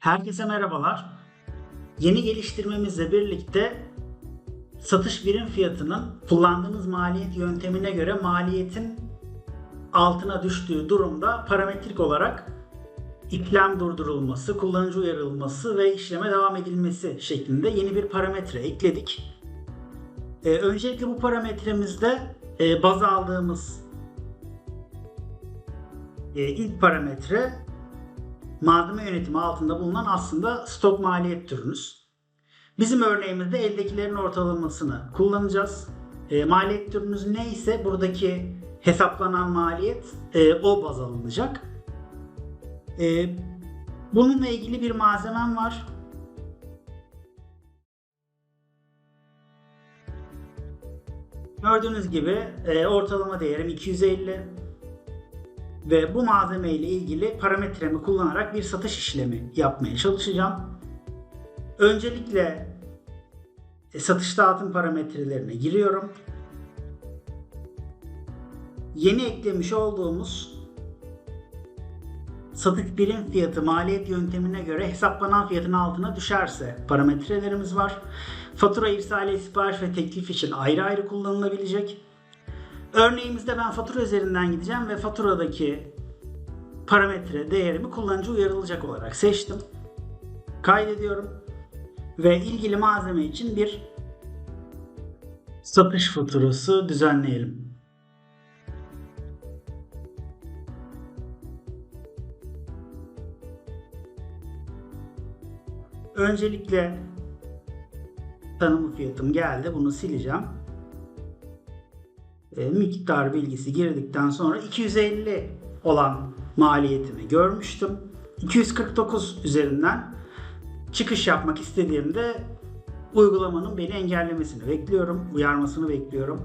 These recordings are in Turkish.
Herkese merhabalar. Yeni geliştirmemizle birlikte satış birim fiyatının kullandığınız maliyet yöntemine göre maliyetin altına düştüğü durumda parametrik olarak işlem durdurulması, kullanıcı uyarılması ve işleme devam edilmesi şeklinde yeni bir parametre ekledik. Ee, öncelikle bu parametremizde e, baz aldığımız e, ilk parametre malzeme yönetimi altında bulunan aslında stok maliyet türünüz. Bizim örneğimizde eldekilerin ortalamasını kullanacağız. E, maliyet türünüz neyse buradaki hesaplanan maliyet e, o baz alınacak. E, bununla ilgili bir malzemem var. Gördüğünüz gibi e, ortalama değerim 250 ve bu malzeme ile ilgili parametremi kullanarak bir satış işlemi yapmaya çalışacağım. Öncelikle e, satış dağıtım parametrelerine giriyorum. Yeni eklemiş olduğumuz satış birim fiyatı maliyet yöntemine göre hesaplanan fiyatın altına düşerse parametrelerimiz var. Fatura irsali, sipariş ve teklif için ayrı ayrı kullanılabilecek. Örneğimizde ben fatura üzerinden gideceğim ve faturadaki parametre değerimi kullanıcı uyarılacak olarak seçtim. Kaydediyorum ve ilgili malzeme için bir satış faturası düzenleyelim. Öncelikle tanımlı fiyatım geldi. Bunu sileceğim. E, miktar bilgisi girdikten sonra 250 olan maliyetimi görmüştüm. 249 üzerinden çıkış yapmak istediğimde uygulamanın beni engellemesini bekliyorum, uyarmasını bekliyorum.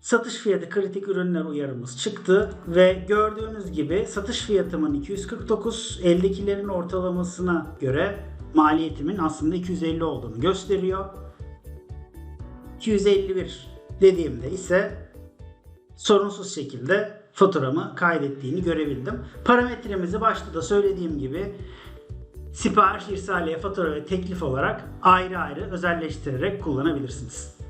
Satış fiyatı kritik ürünler uyarımız çıktı ve gördüğünüz gibi satış fiyatımın 249, eldekilerin ortalamasına göre maliyetimin aslında 250 olduğunu gösteriyor. 251 dediğimde ise sorunsuz şekilde faturamı kaydettiğini görebildim. Parametremizi başta da söylediğim gibi sipariş, irsaliye, fatura ve teklif olarak ayrı ayrı özelleştirerek kullanabilirsiniz.